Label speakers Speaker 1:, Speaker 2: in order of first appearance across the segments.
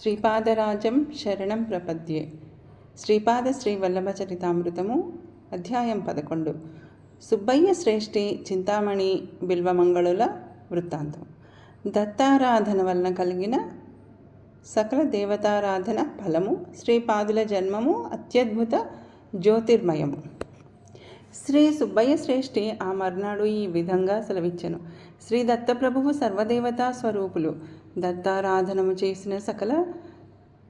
Speaker 1: శ్రీపాదరాజం శరణం ప్రపద్యే. శ్రీపాద శ్రీ వల్లభచరితామృతము అధ్యాయం పదకొండు. సుబ్బయ్య శ్రేష్ఠి చింతామణి బిల్వమంగళుల వృత్తాంతం. దత్తారాధన వలన కలిగిన సకల దేవతారాధన ఫలము శ్రీపాదుల జన్మము అత్యద్భుత జ్యోతిర్మయము. శ్రీ సుబ్బయ్య శ్రేష్ఠి ఆ మర్నాడు ఈ విధంగా సెలవిచ్చెను. శ్రీ దత్తప్రభువు సర్వదేవతా స్వరూపులు దత్తారాధనము చేసిన సకల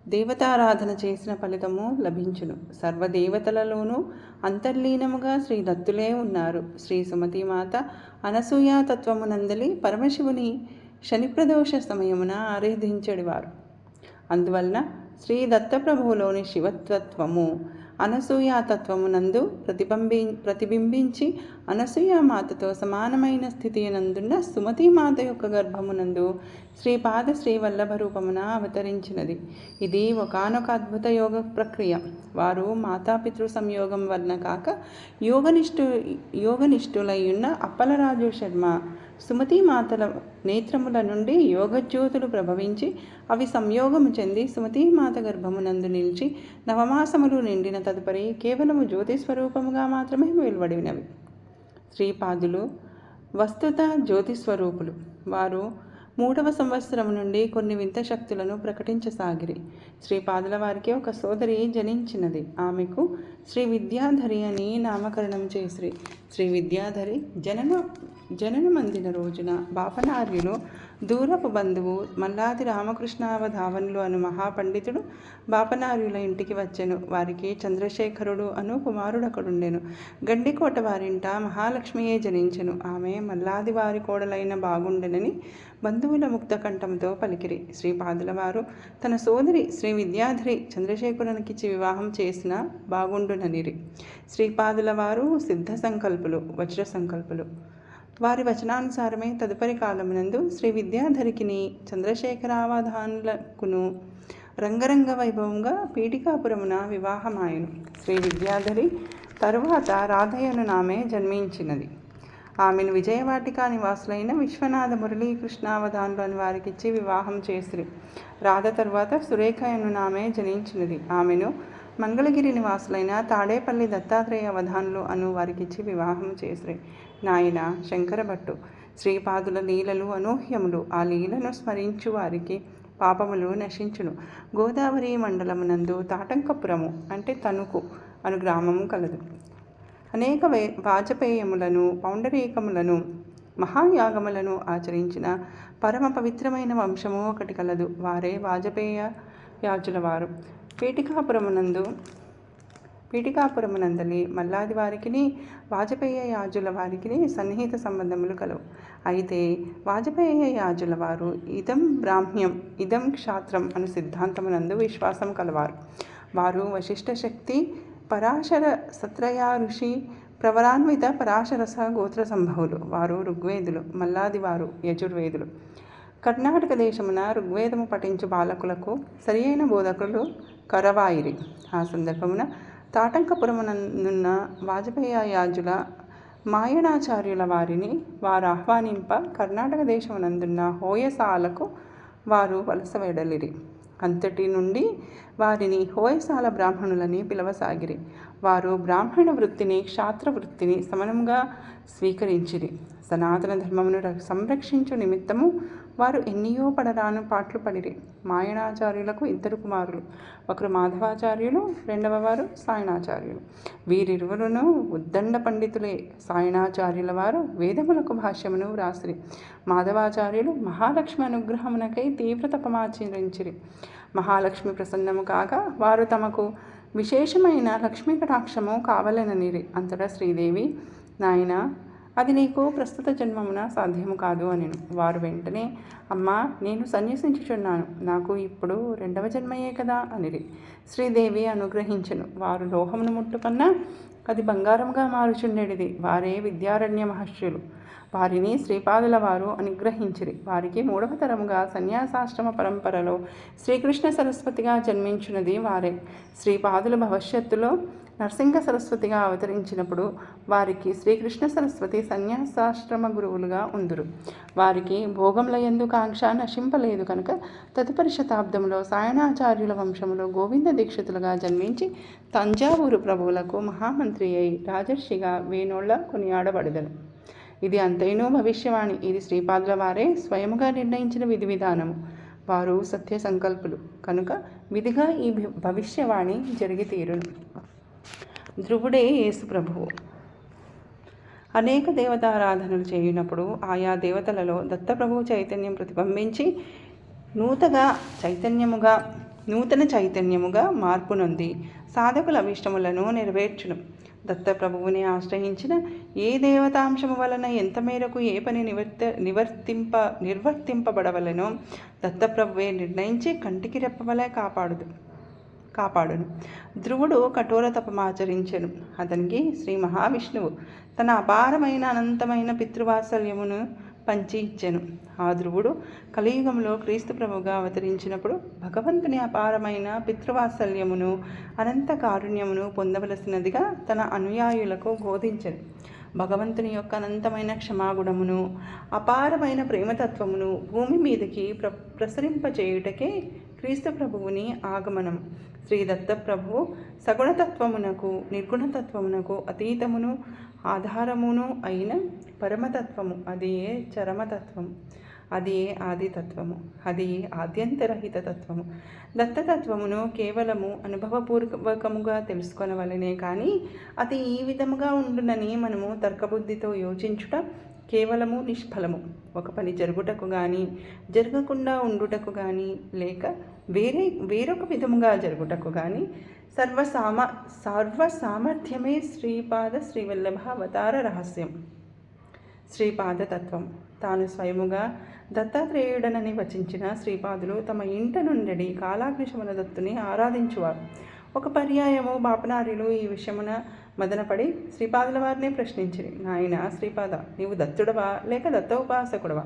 Speaker 1: దేవతారాధన చేసిన ఫలితము లభించును. సర్వదేవతలలోనూ అంతర్లీనముగా శ్రీ దత్తులే ఉన్నారు. శ్రీ సుమతిమాత అనసూయా తత్వమునందలి పరమశివుని శనిప్రదోష సమయమున ఆరాధించడివారు. అందువలన శ్రీ దత్తప్రభువులోని శివతత్వము అనసూయాతత్వమునందు ప్రతిబింబి ప్రతిబింబించి అనసూయామాతతో సమానమైన స్థితి నందున్న సుమతీమాత యొక్క గర్భమునందు శ్రీపాద శ్రీ వల్లభ రూపమున అవతరించినది. ఇది ఒకనొక అద్భుత యోగ ప్రక్రియ. వారు మాతాపితృ సంయోగం వలన కాక యోగనిష్ఠు యోగనిష్ఠులయ్యున్న అప్పలరాజు శర్మ సుమతీమాతల నేత్రముల నుండి యోగజ్యోతులు ప్రభవించి అవి సంయోగము చెంది సుమతీమాత గర్భమునందు నిలిచి నవమాసములు నిండిన తదుపరి కేవలము జ్యోతిస్వరూపముగా మాత్రమే వెలువడినవి. శ్రీపాదులు వస్తుత జ్యోతిస్వరూపులు. వారు మూడవ సంవత్సరం నుండి కొన్ని వింత శక్తులను ప్రకటించసాగిరి. శ్రీపాదుల వారికి ఒక సోదరి జనించినది. ఆమెకు శ్రీ విద్యాధరి అని నామకరణం చేసిరి శ్రీ విద్యాధరి జనన జననమందిన రోజున బాపనార్యులు దూరపు బంధువు మల్లాది రామకృష్ణావధావనులు అను మహాపండితుడు బాపనార్యుల ఇంటికి వచ్చెను. వారికి చంద్రశేఖరుడు అను కుమారుడొకడుండెను. గండికోట వారింట మహాలక్ష్మియే జనించెను. ఆమె మల్లాది వారి కోడలైన బాగుండెనని బంధువుల ముక్త కంఠంతో పలికిరి. శ్రీపాదుల వారు తన సోదరి శ్రీ విద్యాధరి చంద్రశేఖరునికిచ్చి వివాహం చేసిన బాగుండుననిరి. శ్రీపాదుల వారు సిద్ధ సంకల్పులు వజ్ర సంకల్పులు. వారి వచనానుసారమే తదుపరి కాలమునందు శ్రీ విద్యాధరికిని చంద్రశేఖరావధానులకును రంగరంగ వైభవంగా పీఠికాపురమున వివాహమాయను. శ్రీ విద్యాధరి తరువాత రాధయ్యను నామే జన్మించినది. ఆమెను విజయవాటికా నివాసులైన విశ్వనాథ మురళీకృష్ణావధానులు అని వారికిచ్చి వివాహం చేసిరి. రాధ తరువాత సురేఖయను నామే జనించినది. ఆమెను మంగళగిరి నివాసులైన తాడేపల్లి దత్తాత్రేయ అవధానులు అను వారికిచ్చి వివాహం చేసిరి. నాయన శంకరభట్టు శ్రీపాదుల లీలలు అనూహ్యములు ఆ లీలను స్మరించు వారికి పాపములు నశించును. గోదావరి మండలమునందు తాటంకపురము అంటే తణుకు అను గ్రామము కలదు. అనేక వే వాజపేయములను పౌండరీకములను మహాయాగములను ఆచరించిన పరమ పవిత్రమైన వంశము ఒకటి కలదు. వారే వాజపేయ యాజుల వారు పీఠికాపురమునందు పీఠికాపురమునందలి మల్లాది వారికిని వాజపేయ యాజుల వారికిని సన్నిహిత సంబంధములు కలవు. అయితే వాజపేయ యాజుల వారు ఇదం బ్రాహ్మ్యం ఇదం క్షాత్రం అను సిద్ధాంతమునందు విశ్వాసం కలవారు. వారు వశిష్ఠ శక్తి పరాశర సత్రయా ఋషి ప్రవరాన్విత పరాశరస గోత్ర సంభవులు. వారు ఋగ్వేదులు మల్లాది వారు యజుర్వేదులు. కర్ణాటక దేశమున ఋగ్వేదము పఠించు బాలకులకు సరియైన బోధకులు కరవాయిరి. ఆ సందర్భమున తాటంకపురమునందున్న వాజపేయ యాజుల మాయణాచార్యుల వారిని వారు ఆహ్వానింప కర్ణాటక దేశమునందున్న హోయసాలకు వారు వలస వెడలిరి. అంతటి నుండి వారిని హోయసాల బ్రాహ్మణులని పిలవసాగిరి. వారు బ్రాహ్మణ వృత్తిని క్షాత్ర వృత్తిని సమానంగా స్వీకరించిరి. సనాతన ధర్మమును సంరక్షించు నిమిత్తము వారు ఎన్నియో పడరాను పాటలు పడిరి. మాయణాచార్యులకు ఇద్దరు కుమారులు. ఒకరు మాధవాచార్యులు రెండవ వారు సాయణాచార్యులు. వీరిరువురును ఉద్దండ పండితులే. సాయణాచార్యుల వారు వేదములకు భాష్యమును వ్రాసిరి. మాధవాచార్యులు మహాలక్ష్మి అనుగ్రహమునకై తీవ్ర తపమాచరించిరి మహాలక్ష్మి ప్రసన్నము కాగా వారు తమకు విశేషమైన లక్ష్మీ కటాక్షము కావలననిరి అంతటా శ్రీదేవి నాయన అది నీకు ప్రస్తుత జన్మమున సాధ్యము కాదు అని వారు వెంటనే అమ్మా నేను సన్యసించుచున్నాను. నాకు ఇప్పుడు రెండవ జన్మయే కదా అనిరి. శ్రీదేవి అనుగ్రహించను. వారు లోహమును ముట్టుకన్నా అది బంగారంగా మారుచుండేది వారే విద్యారణ్య మహర్షులు. వారిని శ్రీపాదుల వారు అనుగ్రహించిరి. వారికి మూడవ తరముగా సన్యాసాశ్రమ పరంపరలో శ్రీకృష్ణ సరస్వతిగా జన్మించినది వారే. శ్రీపాదుల భవిష్యత్తులో నరసింహ సరస్వతిగా అవతరించినప్పుడు వారికి శ్రీకృష్ణ సరస్వతి సన్యాసాశ్రమ గురువులుగా ఉందురు. వారికి భోగముల ఎందు కాంక్ష నశింపలేదు కనుక తదుపరి శతాబ్దంలో సాయణాచార్యుల వంశంలో గోవింద దీక్షితులుగా జన్మించి తంజావూరు ప్రభువులకు మహామంత్రి అయి రాజర్షిగా వేణోళ్ళ కొనియాడబడదను ఇది అంతైనూ భవిష్యవాణి. ఇది శ్రీపాదుల వారే స్వయముగా నిర్ణయించిన విధి విధానము. వారు సత్య సంకల్పులు. కనుక విధిగా ఈ భవిష్యవాణి జరిగి తీరును ధ్రువుడే యేసు ప్రభువు. అనేక దేవతారాధనలు చేయునప్పుడు ఆయా దేవతలలో దత్తప్రభువు చైతన్యం ప్రతిబింబించి నూతగా చైతన్యముగా నూతన చైతన్యముగా మార్పునుంది సాధకుల అభిష్టములను నెరవేర్చును. దత్తప్రభువుని ఆశ్రయించిన ఏ దేవతాంశము వలన ఎంత మేరకు ఏ పని నివర్త నివర్తింప నిర్వర్తింపబడవలనో దత్తప్రభువే నిర్ణయించి కంటికి రెప్పవలే కాపాడుదు. కాపాడును. ధ్రువుడు కఠోర తపమాచరించను అతనికి శ్రీ మహావిష్ణువు తన అపారమైన అనంతమైన పితృవాత్సల్యమును పంచి ఇచ్చెను ఆ ధ్రువుడు కలియుగంలో క్రీస్తు ప్రభుగా అవతరించినప్పుడు భగవంతుని అపారమైన పితృవాత్సల్యమును అనంత కారుణ్యమును పొందవలసినదిగా తన అనుయాయులకు బోధించను. భగవంతుని యొక్క అనంతమైన క్షమాగుణమును అపారమైన ప్రేమతత్వమును భూమి మీదకి ప్ర ప్రసరింపచేయుటకే క్రీస్తు ప్రభువుని ఆగమనం. శ్రీ దత్తప్రభు సగుణతత్వమునకు నిర్గుణతత్వమునకు అతీతమును ఆధారమును అయిన పరమతత్వము. అది ఏ చరమతత్వం. అది ఏ ఆదితత్వము. అది ఏ ఆద్యంతరహిత తత్వము దత్తతత్వమును కేవలము అనుభవపూర్వకముగా తెలుసుకొనవలనే కానీ అది ఈ విధముగా ఉండునని మనము తర్కబుద్ధితో యోచించుట కేవలము నిష్ఫలము. ఒక పని జరుగుటకు కానీ జరగకుండా ఉండుటకు కానీ లేక వేరే వేరొక విధముగా జరుగుటకు కానీ సర్వసామ సర్వ సామర్థ్యమే శ్రీపాద శ్రీవల్లభ అవతార రహస్యం. శ్రీపాద తత్వం తాను స్వయముగా దత్తాత్రేయుడనని వచించిన శ్రీపాదులు తమ ఇంట నుండి కాలాగ్నిశమన దత్తుని ఆరాధించువారు. ఒక పర్యాయము బాపనార్యులు ఈ విషయమున మదనపడి శ్రీపాదుల వారినే ప్రశ్నించింది నాయన శ్రీపాద నీవు దత్తుడవా? లేక దత్త ఉపాసకుడవా?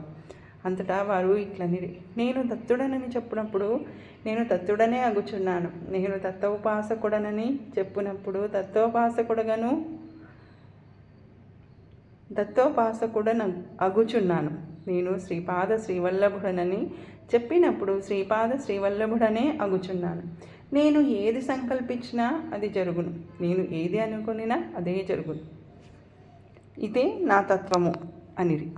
Speaker 1: అంతటా వారు ఇట్లనిరి. నేను దత్తుడనని చెప్పినప్పుడు నేను దత్తుడనే అగుచున్నాను. నేను దత్త ఉపాసకుడనని చెప్పినప్పుడు దత్తోపాసకుడగను దత్తోపాసకుడన అగుచున్నాను. నేను శ్రీపాద శ్రీవల్లభుడనని చెప్పినప్పుడు శ్రీపాద శ్రీవల్లభుడనే అగుచున్నాను. నేను ఏది సంకల్పించినా అది జరుగును. నేను ఏది అనుకునినా అదే జరుగును. ఇదే నా తత్వము అనిరి.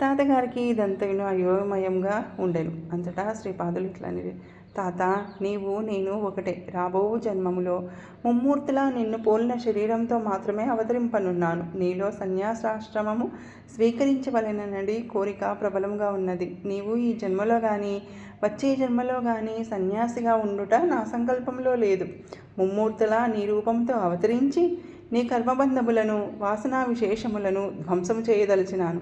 Speaker 1: తాతగారికి ఇదంతైనా అయోమయంగా ఉండేను. అంతటా శ్రీపాదులు ఇట్లా అనిరి. తాత నీవు నేను ఒకటే. రాబో జన్మములో ముమ్మూర్తిలా నిన్ను పోలిన శరీరంతో మాత్రమే అవతరింపనున్నాను. నీలో సన్యాసాశ్రమము స్వీకరించవలెనడి కోరిక ప్రబలంగా ఉన్నది. నీవు ఈ జన్మలో కానీ వచ్చే జన్మలో కానీ సన్యాసిగా ఉండుట నా సంకల్పంలో లేదు. ముమ్మూర్తిలా నీ రూపంతో అవతరించి నీ కర్మబంధములను వాసనా విశేషములను ధ్వంసం చేయదలిచినాను.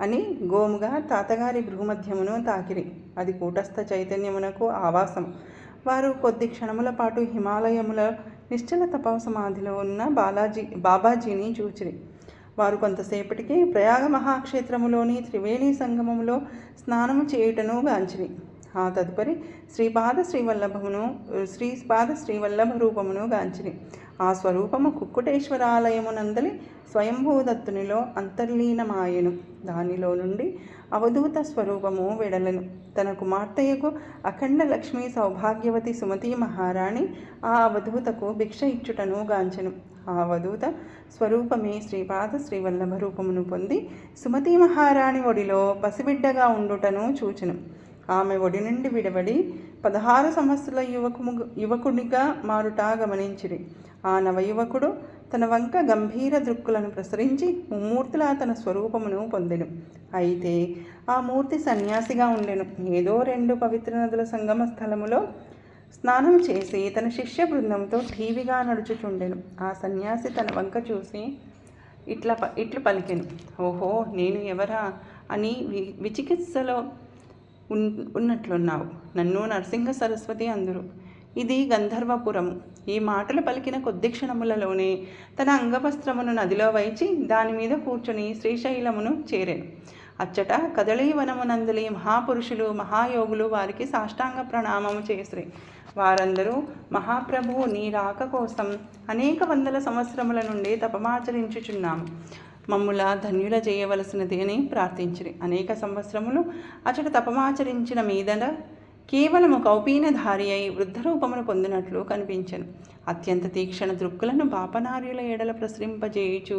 Speaker 1: అని గోముగా తాతగారి గృహమధ్యమును తాకిరి. అది కూటస్థ చైతన్యమునకు ఆవాసం. వారు కొద్ది క్షణముల పాటు హిమాలయముల నిశ్చల తపవసమాధిలో ఉన్న బాలాజీ బాబాజీని చూచిరి. వారు కొంతసేపటికి ప్రయాగ మహాక్షేత్రములోని త్రివేణి సంగమములో స్నానము చేయుటను గాంచిరి. ఆ తదుపరి శ్రీపాద శ్రీవల్లభమును శ్రీపాద శ్రీవల్లభ రూపమును గాంచిరి. ఆ స్వరూపము కుక్కుటేశ్వరాలయమునందలి స్వయంభూదత్తునిలో అంతర్లీనమాయెను. దానిలో నుండి అవధూత స్వరూపము వెడలను. తన కుమార్తెయకు అఖండ లక్ష్మీ సౌభాగ్యవతి సుమతి మహారాణి ఆ అవధూతకు భిక్ష ఇచ్చుటను గాంచెను. ఆ అవధూత స్వరూపమే శ్రీపాద శ్రీవల్లభ రూపమును పొంది సుమతి మహారాణి ఒడిలో పసిబిడ్డగా ఉండుటను చూచెను. ఆమె ఒడి నుండి విడబడి పదహారు సంవత్సరాల యువకు యువకుడిగా మారుట గమనించిరి. ఆ నవయువకుడు తన వంక గంభీర దృక్కులను ప్రసరించి ముమ్మూర్తిలా తన స్వరూపమును పొందెను. అయితే ఆ మూర్తి సన్యాసిగా ఉండెను. ఏదో రెండు పవిత్ర నదుల సంగమ స్థలములో స్నానం చేసి తన శిష్య బృందంతో ఠీవిగా నడుచుచుండెను. ఆ సన్యాసి తన వంక చూసి ఇట్లా ఇట్లు పలికెను. ఓహో నేను ఎవరా అని వి విచికిత్సలో ఉన్నట్లున్నావు. నన్ను నరసింహ సరస్వతి అందరు. ఇది గంధర్వపురము ఈ మాటలు పలికిన కొద్ది క్షణములలోనే తన అంగవస్త్రమును నదిలో వైచి దాని మీద కూర్చుని శ్రీశైలమును చేరాను. అచ్చట కదళీవనమునందలి మహాపురుషులు మహాయోగులు వారికి సాష్టాంగ ప్రణామము చేసిరి. వారందరూ మహాప్రభువు నీ రాక కోసం అనేక వందల సంవత్సరముల నుండి తపమాచరించుచున్నాము. మమ్ముల ధన్యుల చేయవలసినది అని ప్రార్థించిరి. అనేక సంవత్సరములు అచట తపమాచరించిన మీదన కేవలం కౌపీనధారి అయి వృద్ధరూపమును పొందినట్లు కనిపించను. అత్యంత తీక్షణ దృక్కులను పాపనార్యుల ఎడల ప్రసరింపజేయుచు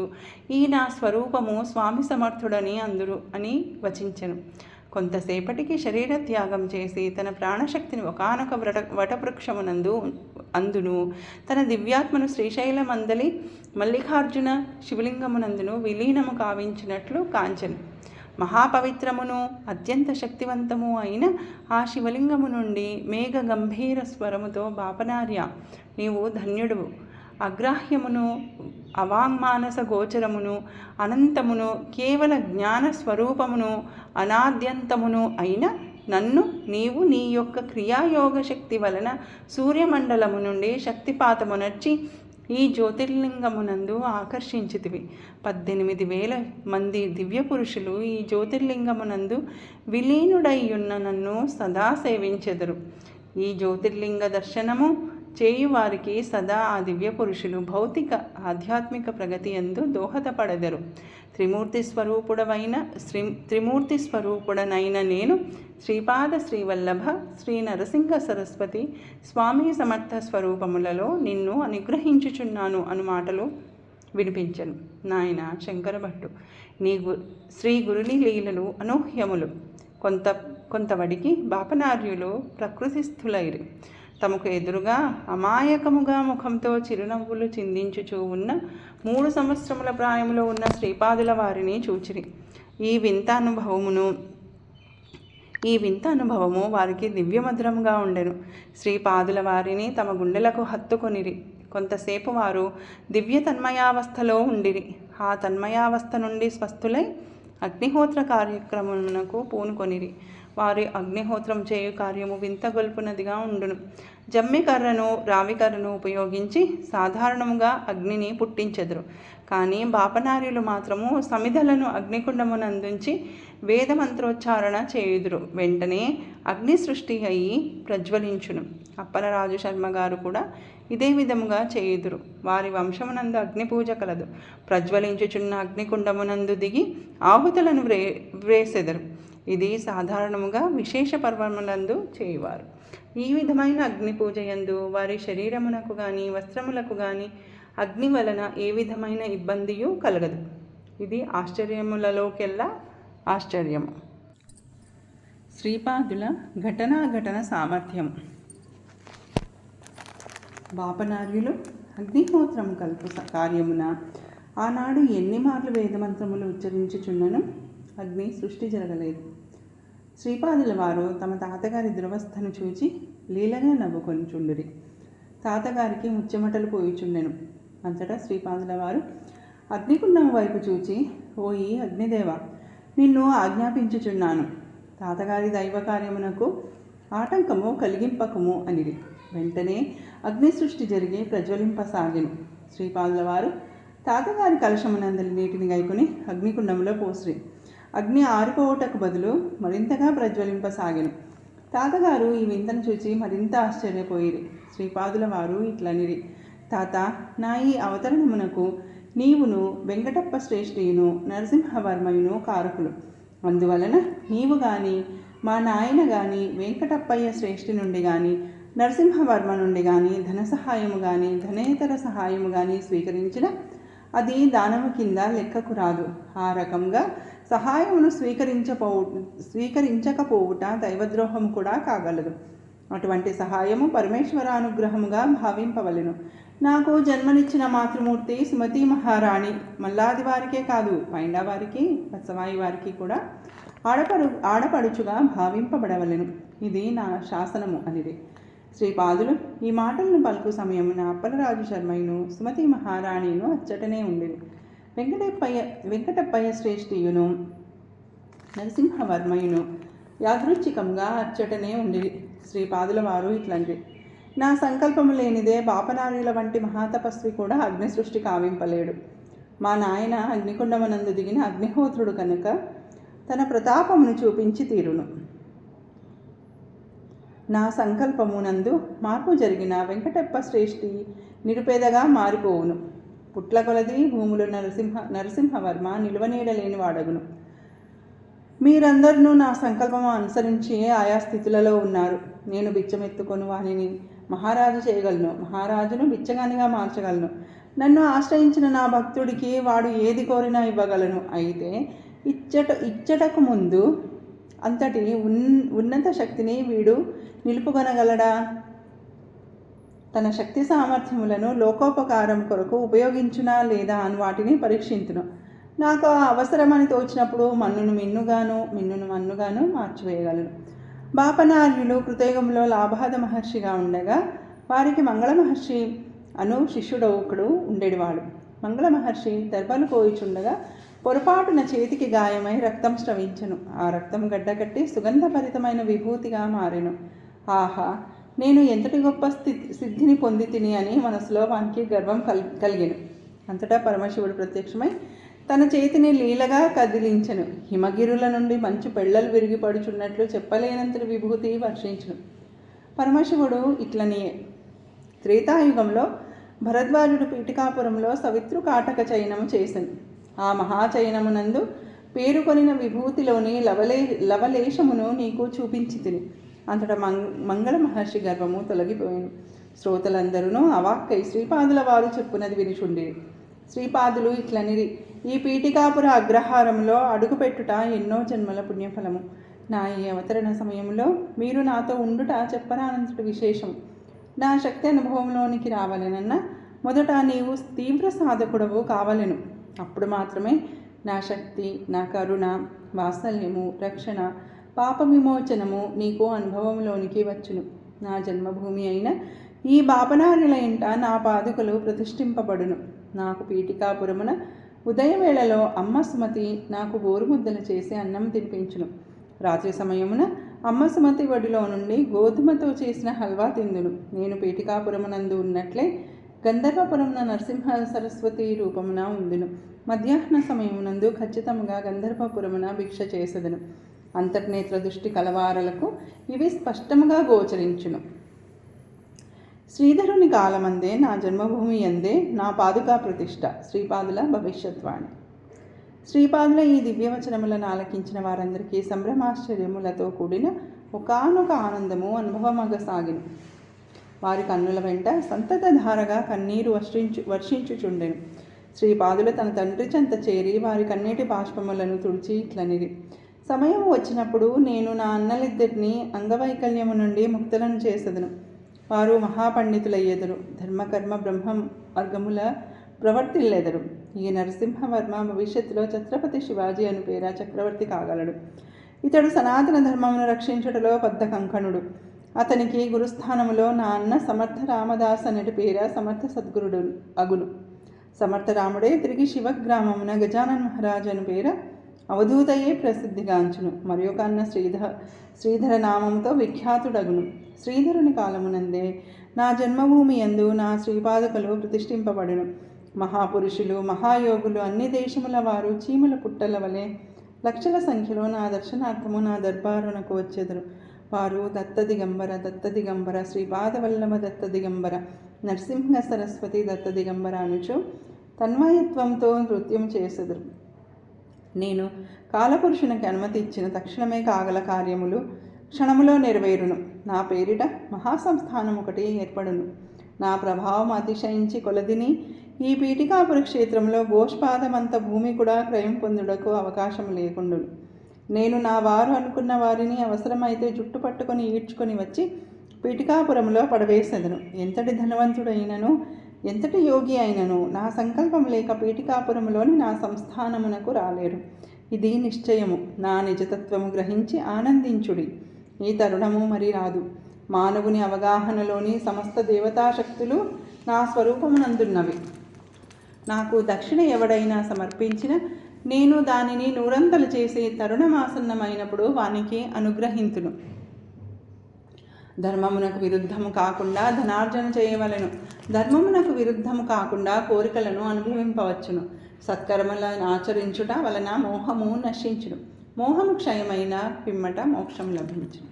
Speaker 1: ఈ నా స్వరూపము స్వామి సమర్థుడని అందురు అని వచించను. కొంతసేపటికి శరీర త్యాగం చేసి తన ప్రాణశక్తిని ఒకనొక వ్రట వటవృక్షమునందు అందును. తన దివ్యాత్మను శ్రీశైలమందలి మల్లికార్జున శివలింగమునందును విలీనము కావించినట్లు కాంచను. మహాపవిత్రమును అత్యంత శక్తివంతము అయిన ఆ శివలింగము నుండి మేఘ గంభీర స్వరముతో బాపనార్య నీవు ధన్యుడువు. అగ్రాహ్యమును అవాంగ్మానస గోచరమును అనంతమును కేవల జ్ఞాన స్వరూపమును అనాద్యంతమును అయిన నన్ను నీవు నీ యొక్క క్రియాయోగ శక్తి వలన సూర్యమండలము నుండి శక్తిపాతమునర్చి ఈ జ్యోతిర్లింగమునందు ఆకర్షించితివి. పద్దెనిమిది వేల మంది దివ్య పురుషులు ఈ జ్యోతిర్లింగమునందు విలీనుడయ్యున్న నన్ను సదా సేవించెదరు. ఈ జ్యోతిర్లింగ దర్శనము చేయువారికి సదా ఆ దివ్య పురుషులు భౌతిక ఆధ్యాత్మిక ప్రగతి ఎందు దోహదపడెదరు. త్రిమూర్తి స్వరూపుడవైన శ్రీ త్రిమూర్తి స్వరూపుడనైన నేను శ్రీపాద శ్రీవల్లభ శ్రీ నరసింహ సరస్వతి స్వామి సమర్థ స్వరూపములలో నిన్ను అనుగ్రహించుచున్నాను అను మాటలు వినిపించను. నాయన శంకరభట్టు నీ గు శ్రీ గురుని లీలలు అనూహ్యములు. కొంత కొంతవడికి బాపనార్యులు ప్రకృతిస్థులైరు. తమకు ఎదురుగా అమాయకముగా ముఖంతో చిరునవ్వులు చిందించుచూ ఉన్న మూడు సంవత్సరముల ప్రాయములో ఉన్న శ్రీపాదుల వారిని చూచిరి. ఈ వింత అనుభవమును ఈ వింత అనుభవము వారికి దివ్యమధురంగా ఉండెను. శ్రీపాదుల వారిని తమ గుండెలకు హత్తుకొనిరి. కొంతసేపు వారు దివ్య తన్మయావస్థలో ఉండిరి. ఆ తన్మయావస్థ నుండి స్వస్థులై అగ్నిహోత్ర కార్యక్రమమునకు పూనుకొనిరి. వారి అగ్నిహోత్రం చేయు కార్యము వింతగొల్పునదిగా ఉండును. జమ్మికర్రను రావికర్రను ఉపయోగించి సాధారణముగా అగ్నిని పుట్టించెదరు. కానీ బాపనార్యులు మాత్రము సమిధలను అగ్నికుండమునందుంచి వేద మంత్రోచ్చారణ చేయుదురు. వెంటనే అగ్ని సృష్టి అయి ప్రజ్వలించును. అప్పలరాజు శర్మ గారు కూడా ఇదే విధముగా చేయుదురు. వారి వంశమునందు అగ్ని పూజ కలదు. ప్రజ్వలించుచున్న అగ్నికుండమునందు దిగి ఆహుతులను వ్రే వ్రేసెదరు. ఇది సాధారణముగా విశేష పర్వములందు చేయువారు. ఈ విధమైన అగ్ని పూజ యందు వారి శరీరమునకు కానీ వస్త్రములకు కానీ అగ్ని వలన ఏ విధమైన ఇబ్బందియు కలగదు. ఇది ఆశ్చర్యములలోకెల్లా ఆశ్చర్యము. శ్రీపాదుల ఘటనా ఘటన సామర్థ్యం బాపనార్యులు అగ్నిహోత్రం కల్పు కార్యమున ఆనాడు ఎన్ని మార్లు వేదమంత్రములు ఉచ్చరించుచున్నను అగ్ని సృష్టి జరగలేదు. శ్రీపాదుల వారు తమ తాతగారి దురవస్థను చూచి లీలగా నవ్వుకొనిచుండిరి. తాతగారికి ముచ్చెమటలు పోయిచుండెను. అంతటా శ్రీపాదుల వారు అగ్నికుండం వైపు చూచి ఓయి అగ్నిదేవ నిన్ను ఆజ్ఞాపించుచున్నాను. తాతగారి దైవ కార్యమునకు ఆటంకము కలిగింపకము అనిది వెంటనే అగ్ని సృష్టి జరిగి ప్రజ్వలింపసాగిను శ్రీపాదుల వారు తాతగారి కలశమునందలి నీటిని గైకుని అగ్నికుండంలో పోసిరి. అగ్ని ఆరిపోవటకు బదులు మరింతగా ప్రజ్వలింపసాగిను తాతగారు ఈ వింతను చూచి మరింత ఆశ్చర్యపోయిరి. శ్రీపాదుల వారు ఇట్లనిరి. తాత నా ఈ అవతరణమునకు నీవును వెంకటప్ప శ్రేష్ఠియును నరసింహవర్మయును కారకులు. అందువలన నీవు గాని మా నాయన గాని వెంకటప్పయ్య శ్రేష్ఠి నుండి గాని నరసింహవర్మ నుండి కానీ ధన సహాయము కానీ ధనేతర సహాయము కానీ స్వీకరించిన అది దానము కింద లెక్కకు రాదు. ఆ రకంగా సహాయమును స్వీకరించపో స్వీకరించకపోవుట దైవద్రోహము కూడా కాగలదు. అటువంటి సహాయము పరమేశ్వరానుగ్రహముగా భావింపవలెను. నాకు జన్మనిచ్చిన మాతృమూర్తి సుమతి మహారాణి మల్లాది వారికే కాదు పైండా వారికి బసవాయి వారికి కూడా ఆడపడు ఆడపడుచుగా భావింపబడవలెను. ఇది నా శాసనము అనిది. శ్రీపాదులు ఈ మాటలను పలుకు సమయమున అప్పలరాజు శర్మయును సుమతి మహారాణిను అచ్చటనే ఉండేది వెంకటప్పయ్య వెంకటప్పయ్య శ్రేష్ఠియును నరసింహవర్మయును యాదృచ్ఛికంగా అచ్చటనే ఉండేది శ్రీపాదుల వారు ఇట్లాంటి నా సంకల్పము లేనిదే బాపనార్యుల వంటి మహాతపస్వి కూడా అగ్ని సృష్టి కావింపలేడు. మా నాయన అగ్నికుండమనందు దిగిన అగ్నిహోత్రుడు కనుక తన ప్రతాపమును చూపించి తీరును. నా సంకల్పమునందు మార్పు జరిగిన వెంకటప్ప శ్రేష్ఠి నిరుపేదగా మారిపోవును. పుట్ల కొలది భూములు నరసింహ నరసింహవర్మ నిలువనీడలేని వాడగును. మీరందరూ నా సంకల్పము అనుసరించి ఆయా స్థితులలో ఉన్నారు. నేను బిచ్చమెత్తుకొని వానిని మహారాజు చేయగలను. మహారాజును బిచ్చగానిగా మార్చగలను. నన్ను ఆశ్రయించిన నా భక్తుడికి వాడు ఏది కోరినా ఇవ్వగలను. అయితే ఇచ్చట ఇచ్చటకు ముందు అంతటి ఉన్ ఉన్నత శక్తిని వీడు నిలుపుకొనగలడా? తన శక్తి సామర్థ్యములను లోకోపకారం కొరకు ఉపయోగించునా లేదా అని వాటిని పరీక్షించును నాకు ఆ అవసరమని తోచినప్పుడు మన్నును మిన్నుగాను మిన్నును మన్నుగాను మార్చివేయగలను. బాపనార్యులు కృతయుగంలో లాభాద మహర్షిగా ఉండగా వారికి మంగళ మహర్షి అను శిష్యుడు ఒకడు ఉండేవాడు మంగళ మహర్షి దర్భలు కోయిచుండగా పొరపాటున చేతికి గాయమై రక్తం స్రవించను. ఆ రక్తం గడ్డకట్టి సుగంధభరితమైన విభూతిగా మారెను. ఆహా నేను ఎంతటి గొప్ప స్థితి సిద్ధిని పొంది తిని అని మనసులో వానికి గర్వం కల్ కలిగిను. అంతటా పరమశివుడు ప్రత్యక్షమై తన చేతిని లీలగా కదిలించెను. హిమగిరుల నుండి మంచు పెళ్ళలు విరిగిపడుచున్నట్లు చెప్పలేనంత చెప్పలేనంతటి విభూతి వర్షించును. పరమశివుడు ఇట్లనియే త్రేతాయుగంలో భరద్వాజుడు పీఠికాపురంలో సవిత్రు కాటక చయనము చేశాను ఆ మహాచయనమునందు పేరుకొనిన విభూతిలోని లవలే లవలేశమును నీకు చూపించి తిని అంతటా మంగ మంగళ మహర్షి గర్వము తొలగిపోయాను. శ్రోతలందరూ అవాక్కై శ్రీపాదుల వారు చెప్పునది వినిచుండి శ్రీపాదులు ఇట్లనిరి ఈ పీఠికాపుర అగ్రహారంలో అడుగుపెట్టుట ఎన్నో జన్మల పుణ్యఫలము. నా ఈ అవతరణ సమయంలో మీరు నాతో ఉండుట చెప్పరానంతటి విశేషం నా శక్తి అనుభవంలోనికి రావాలనన్న మొదట నీవు తీవ్ర సాధకుడవు కావలను. అప్పుడు మాత్రమే నా శక్తి నా కరుణ వాత్సల్యము రక్షణ పాప విమోచనము నీకు అనుభవంలోనికి వచ్చును. నా జన్మభూమి అయిన ఈ బాపనారుల ఇంట నా పాదుకలు ప్రతిష్ఠింపబడును. నాకు పీఠికాపురమున ఉదయవేళలో అమ్మ సుమతి నాకు గోరుముద్దలు చేసి అన్నం తినిపించును. రాత్రి సమయమున అమ్మ సుమతి వడిలో నుండి గోధుమతో చేసిన హల్వా తిందును. నేను పీఠికాపురమునందు ఉన్నట్లే గంధర్వపురమున నరసింహ సరస్వతి రూపమున ఉందిను. మధ్యాహ్న సమయమునందు ఖచ్చితంగా గంధర్వపురమున భిక్ష చేసెదను. అంతర్నేత్ర దృష్టి కలవారలకు ఇవి స్పష్టముగా గోచరించును. శ్రీధరుని కాలమందే నా జన్మభూమి అందే నా పాదుకా ప్రతిష్ట శ్రీపాదుల భవిష్యత్వాణి. శ్రీపాదుల ఈ దివ్యవచనములను ఆలకించిన వారందరికీ సంభ్రమాశ్చర్యములతో కూడిన ఒకనొక ఆనందము అనుభవమగ సాగిను వారి కన్నుల వెంట సంతతధారగా కన్నీరు వర్షించు వర్షించుచుండెను. శ్రీపాదులు తన తండ్రి చెంత చేరి వారి కన్నీటి బాష్పములను తుడిచి ఇట్లనిది సమయం వచ్చినప్పుడు నేను నా అన్నలిద్దరిని అంగవైకల్యము నుండి ముక్తులను చేసెదను. వారు మహాపండితులయ్యేదరు. ధర్మకర్మ బ్రహ్మ వర్గముల ప్రవర్తిల్లేదరు. ఈ నరసింహవర్మ భవిష్యత్తులో ఛత్రపతి శివాజీ అని పేర చక్రవర్తి కాగలడు. ఇతడు సనాతన ధర్మమును రక్షించుటలో పెద్ద కంకణుడు అతనికి గురుస్థానములో నా అన్న సమర్థ రామదాస్ అనటి పేర సమర్థ సద్గురుడు అగును. సమర్థ రాముడే తిరిగి శివగ్రామమున గజానన్ మహారాజ్ అని పేర అవధూతయే ప్రసిద్ధిగాంచును. మరి ఒక అన్న శ్రీధర శ్రీధర నామంతో విఖ్యాతుడగును. శ్రీధరుని కాలమునందే నా జన్మభూమి ఎందు నా శ్రీపాదకలు ప్రతిష్ఠింపబడును. మహాపురుషులు మహాయోగులు అన్ని దేశముల వారు చీమల పుట్టల వలె లక్షల సంఖ్యలో నా దర్శనార్థము నా దర్బారునకు వచ్చెదరు. వారు దత్త దిగంబర దత్త దిగంబర శ్రీపాదవల్లభ దత్త దిగంబర నరసింహ సరస్వతి దత్త దిగంబర అనుచు తన్మయత్వంతో నృత్యం చేసెదరు. నేను కాలపురుషునికి అనుమతి ఇచ్చిన తక్షణమే కాగల కార్యములు క్షణములో నెరవేరును. నా పేరిట మహాసంస్థానం ఒకటి ఏర్పడును. నా ప్రభావం అతిశయించి కొలదిని ఈ పీఠికాపుర క్షేత్రంలో గోష్పాదమంత భూమి కూడా క్రయం పొందుటకు అవకాశం లేకుండును. నేను నా వారు అనుకున్న వారిని అవసరమైతే జుట్టు పట్టుకొని ఈడ్చుకొని వచ్చి పీఠికాపురంలో పడవేసెదను. ఎంతటి ధనవంతుడైనను ఎంతటి యోగి అయినను నా సంకల్పం లేక పీఠికాపురంలోని నా సంస్థానమునకు రాలేరు. ఇది నిశ్చయము. నా నిజతత్వము గ్రహించి ఆనందించుడి. ఈ తరుణము మరి రాదు. మానవుని అవగాహనలోని సమస్త దేవతాశక్తులు నా స్వరూపమునందున్నవి. నాకు దక్షిణ ఎవడైనా సమర్పించిన నేను దానిని నూరంతలు చేసే తరుణమాసన్నమైనప్పుడు వానికి అనుగ్రహింతును. ధర్మమునకు విరుద్ధము కాకుండా ధనార్జన చేయవలెను. ధర్మమునకు విరుద్ధము కాకుండా కోరికలను అనుభవింపవచ్చును. సత్కర్మలను ఆచరించుట వలన మోహము నశించును. మోహము క్షయమైన పిమ్మట మోక్షం లభించును.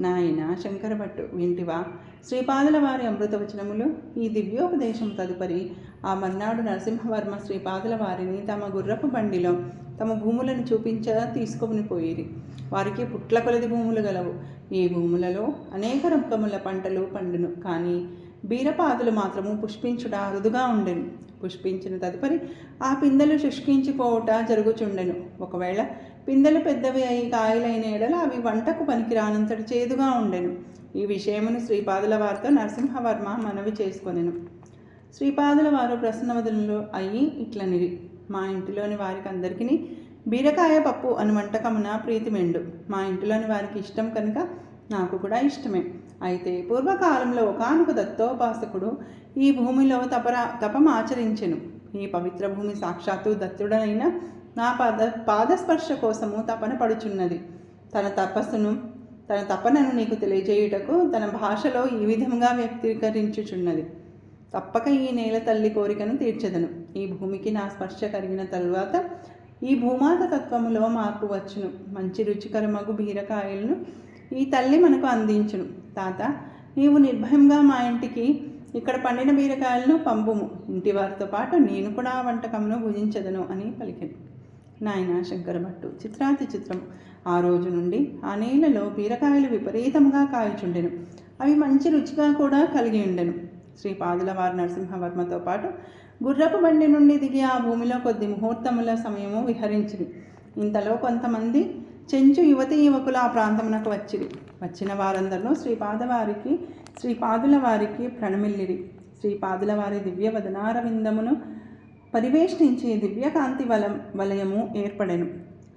Speaker 1: నాయన శంకరభట్టు వింటివా? శ్రీపాదుల వారి అమృత వచనములు ఈ దివ్యోపదేశం తదుపరి. ఆ మర్నాడు నరసింహవర్మ శ్రీపాదుల వారిని తమ గుర్రపు బండిలో తమ భూములను చూపించ తీసుకొని పోయిరి. వారికి పుట్ల కొలది భూములు గలవు. ఈ భూములలో అనేక రకముల పంటలు పండును. కానీ బీరపాదులు మాత్రము పుష్పించుట అరుదుగా ఉండెను. పుష్పించిన తదుపరి ఆ పిందెలు శుష్కించిపోవుట జరుగుచుండెను. ఒకవేళ పిందెలు పెద్దవి అయి కాయలైన ఎడల అవి వంటకు పనికిరానంతటి చేదుగా ఉండెను. ఈ విషయమును శ్రీపాదుల వారితో నరసింహవర్మ మనవి చేసుకొనెను. శ్రీపాదుల వారు ప్రసన్నవదనలు అయ్యి ఇట్లనిరి. మా ఇంటిలోని వారికి అందరికీ బీరకాయ పప్పు అని వంటకమున ప్రీతిమెండు. మా ఇంటిలోని వారికి ఇష్టం కనుక నాకు కూడా ఇష్టమే. అయితే పూర్వకాలంలో ఒకనొక దత్తోపాసకుడు ఈ భూమిలో తపరా తపం ఆచరించెను. ఈ పవిత్ర భూమి సాక్షాత్తు దత్తుడనైన నా పాద పాదస్పర్శ కోసము తపన పడుచున్నది. తన తపస్సును తన తపనను నీకు తెలియజేయుటకు తన భాషలో ఈ విధంగా వ్యక్తీకరించుచున్నది. తప్పక ఈ నేల తల్లి కోరికను తీర్చదను. ఈ భూమికి నా స్పర్శ కలిగిన తరువాత ఈ భూమాత తత్వములో మార్పు వచ్చును. మంచి రుచికరమగు బీరకాయలను ఈ తల్లి మనకు అందించును. తాత నీవు నిర్భయంగా మా ఇంటికి ఇక్కడ పండిన బీరకాయలను పంపుము. ఇంటి వారితో పాటు నేను కూడా ఆ వంటకమును భుజించదను అని పలికాను. నాయన శంకరభట్టు చిత్రాతి చిత్రం ఆ రోజు నుండి ఆ నేలలో బీరకాయలు విపరీతంగా కాయచుండెను. అవి మంచి రుచిగా కూడా కలిగి ఉండెను. శ్రీపాదుల వారి నరసింహవర్మతో పాటు గుర్రపు బండి నుండి దిగి ఆ భూమిలో కొద్ది ముహూర్తముల సమయము విహరించింది ఇంతలో కొంతమంది చెంచు యువతి యువకులు ఆ ప్రాంతమునకు వచ్చిరి. వచ్చిన వారందరూ శ్రీపాదవారికి శ్రీపాదుల వారికి ప్రణమిల్లిరి. శ్రీపాదుల వారి దివ్య వదనారవిందమును పరివేష్టించి దివ్యకాంతి వలం వలయము ఏర్పడెను.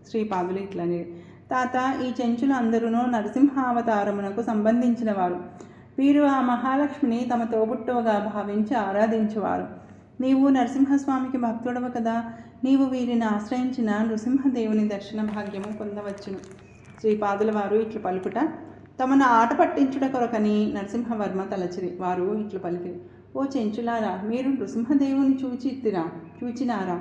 Speaker 1: శ్రీపాదులు ఇట్లనే తాత ఈ చెంచులు అందరూ నరసింహావతారమునకు సంబంధించినవారు. వీరు ఆ మహాలక్ష్మిని తమ తోబుట్టువగా భావించి ఆరాధించేవారు. నీవు నరసింహస్వామికి భక్తుడవు కదా. నీవు వీరిని ఆశ్రయించిన నృసింహదేవుని దర్శన భాగ్యము పొందవచ్చును. శ్రీపాదుల వారు ఇట్లు పలుకుట తమను ఆట పట్టించుట కొరకని నరసింహవర్మ తలచిరి. వారు ఇట్లు పలికిరి. ఓ చెంచులారా మీరు నృసింహదేవుని చూచిత్తిరా చూచినారా?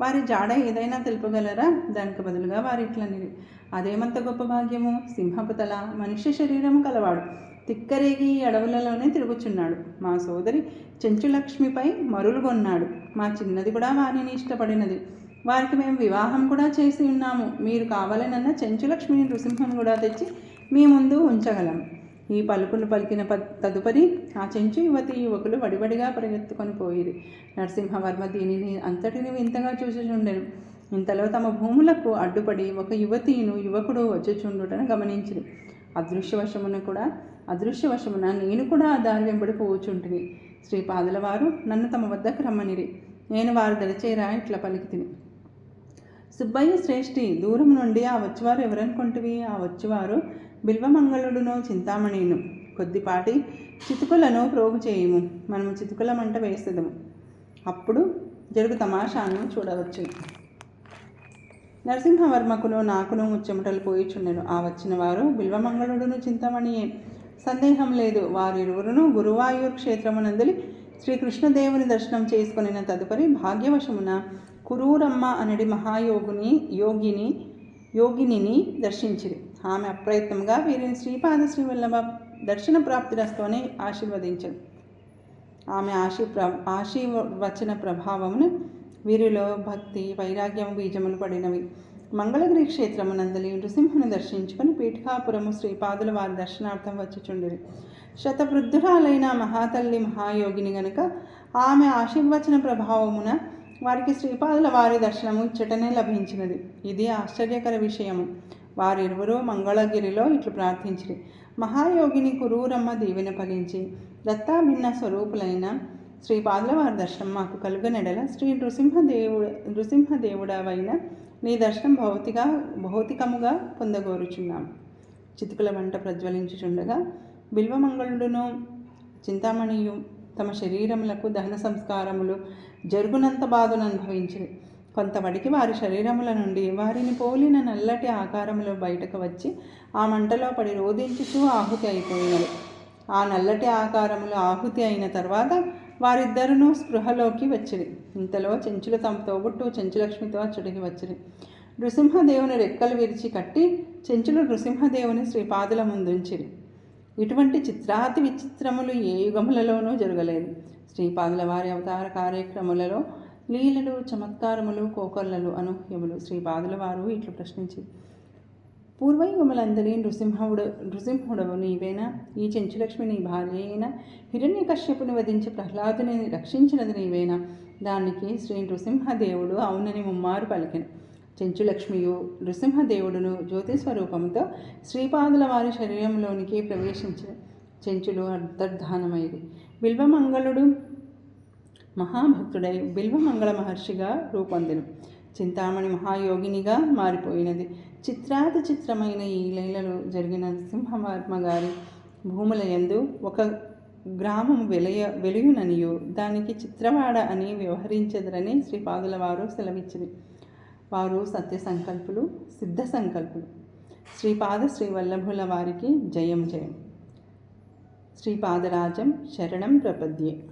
Speaker 1: వారి జాడ ఏదైనా తెలుపగలరా? దానికి బదులుగా వారి ఇట్లనిరి అదేమంత గొప్ప భాగ్యము? సింహపు తల మనిషి శరీరము కలవాడు. తిక్కరేగి అడవులలోనే తిరుగుచున్నాడు. మా సోదరి చెంచులక్ష్మిపై మరులుగొన్నాడు మా చిన్నది కూడా వారిని ఇష్టపడినది. వారికి మేము వివాహం కూడా చేసి ఉన్నాము. మీరు కావాలనన్న చెంచులక్ష్మిని నృసింహం కూడా తెచ్చి మీ ముందు ఉంచగలం. ఈ పలుకులు పలికిన ప తదుపరి ఆ చెంచు యువతి యువకులు వడివడిగా పరిగెత్తుకొని పోయిరి. నరసింహవర్మ దీనిని అంతటిని వింతగా చూసిచుండెను ఇంతలో తమ భూములకు అడ్డుపడి ఒక యువతీను యువకుడు వచ్చుచుండుటను గమనించిరి. అదృశ్యవశమున కూడా అదృశ్యవశమున నేను కూడా ఆ దారి వెంబడి పోవచుంటిని శ్రీపాదుల వారు నన్ను తమ వద్దకు రమ్మనిరి. నేను వారు దరిచేరా ఇట్లా పలికితిని. సుబ్బయ్య శ్రేష్ఠి దూరం నుండి ఆ వచ్చువారు ఎవరనుకుంటువి? ఆ వచ్చువారు బిల్వమంగళుడును చింతామణిను కొద్దిపాటి చితుకులను ప్రోగు చేయము. మనము చితుకుల మంట వేసేదము. అప్పుడు జరుగు తమాషాను చూడవచ్చు నరసింహవర్మకులో నాకును ముచ్చెమటలు పోయిచుండెను. ఆ వచ్చిన వారు బిల్వమంగళుడును చింతమణియే. సందేహం లేదు. వారిరువురును గురువాయూర్ క్షేత్రమునందలి శ్రీకృష్ణదేవుని దర్శనం చేసుకునిన తదుపరి భాగ్యవశమున కురూరమ్మ అనడి మహాయోగుని యోగిని యోగినిని దర్శించిరి. ఆమె అప్రయత్నంగా వీరిని శ్రీపాద శ్రీవల్లభ దర్శన ప్రాప్తిరస్తోనే ఆశీర్వదించారు ఆమె ఆశీ ప్ర ఆశీర్వచన ప్రభావమును వీరిలో భక్తి వైరాగ్యం బీజములు పడినవి. మంగళగిరి క్షేత్రమునందలి నృసింహుని దర్శించుకొని పీఠకాపురము శ్రీపాదుల వారి దర్శనార్థం వచ్చిచుండిరి. శతవృద్ధురాలైన మహాతల్లి మహాయోగిని గనుక ఆమె ఆశీర్వచన ప్రభావమున వారికి శ్రీపాదుల వారి దర్శనము ఇచ్చటనే లభించినది. ఇది ఆశ్చర్యకర విషయము. వారిరువురు మంగళగిరిలో ఇట్లు ప్రార్థించిరి. మహాయోగిని కురూరమ్మ దీవెన ఫలించి దత్తాభిన్న స్వరూపులైన శ్రీ పాదులవారి దర్శనం మాకు కలుగనెడల శ్రీ నృసింహదేవుడు నృసింహదేవుడవైన నీ దర్శనం భౌతిక భౌతికముగా పొందగోరుచున్నాం. చితుకుల వంట ప్రజ్వలించుచుండగా బిల్వమంగళుడును చింతామణియు తమ శరీరములకు దహన సంస్కారములు జరుగునంత బాధను అనుభవించిరి. కొంతవడికి వారి శరీరముల నుండి వారిని పోలిన నల్లటి ఆకారములు బయటకు వచ్చి ఆ మంటలో పడి రోధించుచూ ఆహుతి అయిపోయినవి ఆ నల్లటి ఆకారములు ఆహుతి అయిన తర్వాత వారిద్దరును స్పృహలోకి వచ్చిరి. ఇంతలో చెంచులు తమ తోబుట్టు చెంచులక్ష్మితో అచ్చుడికి వచ్చిరి. నృసింహదేవుని రెక్కలు విరిచి కట్టి చెంచులు నృసింహదేవుని శ్రీపాదుల ముందుంచిరి. ఇటువంటి చిత్రాతి విచిత్రములు ఏ యుగములలోనూ జరగలేదు. శ్రీపాదుల వారి అవతార కార్యక్రమాలలో లీలలు చమత్కారములు కోకర్లలు అనూహ్యములు శ్రీపాదుల వారు ఇట్లు ప్రశ్నించి పూర్వయుగములందరి నృసింహుడు నృసింహుడవు నీవేనా? ఈ చెంచులక్ష్మి నీ భార్య అయినా హిరణ్యకశ్యపుని వధించి ప్రహ్లాదుని రక్షించినది నీవేనా? దానికి శ్రీ నృసింహదేవుడు అవునని ముమ్మారు పలికెను. చెంచులక్ష్మియు నృసింహదేవుడును జ్యోతిస్వరూపంతో శ్రీపాదుల వారి శరీరంలోనికి ప్రవేశించిన చెంచులు అంతర్ధానమైంది బిల్వమంగళుడు మహాభక్తుడై బిల్వమంగళ మహర్షిగా రూపొందిను. చింతామణి మహాయోగినిగా మారిపోయినది. చిత్రాది చిత్రమైన ఈ లీలలు జరిగిన నరసింహవర్మ గారి భూముల యందు ఒక గ్రామము వెలయ వెలుయుననియు. దానికి చిత్రవాడ అని వ్యవహరించదరని శ్రీపాదుల వారు సెలవిచ్చింది వారు సత్య సంకల్పులు సిద్ధ సంకల్పులు. శ్రీపాద శ్రీవల్లభుల వారికి జయం జయం. శ్రీపాదరాజం శరణం ప్రపద్యే.